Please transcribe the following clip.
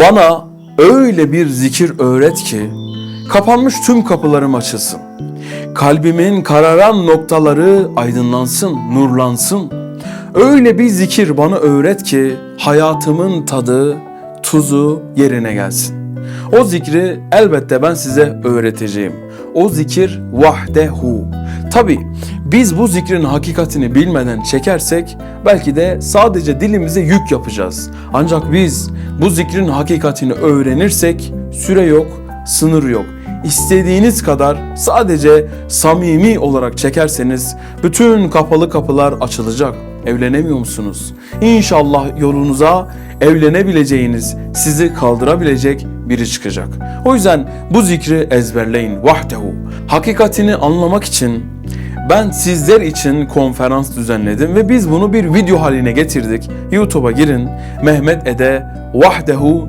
Bana öyle bir zikir öğret ki kapanmış tüm kapılarım açılsın. Kalbimin kararan noktaları aydınlansın, nurlansın. Öyle bir zikir bana öğret ki hayatımın tadı, tuzu yerine gelsin. O zikri elbette ben size öğreteceğim. O zikir vahdehu. Tabi biz bu zikrin hakikatini bilmeden çekersek belki de sadece dilimize yük yapacağız. Ancak biz bu zikrin hakikatini öğrenirsek süre yok, sınır yok. İstediğiniz kadar sadece samimi olarak çekerseniz bütün kapalı kapılar açılacak. Evlenemiyor musunuz? İnşallah yolunuza evlenebileceğiniz, sizi kaldırabilecek biri çıkacak. O yüzden bu zikri ezberleyin. Vahdehu. Hakikatini anlamak için ben sizler için konferans düzenledim ve biz bunu bir video haline getirdik. YouTube'a girin. Mehmet Ede Vahdehu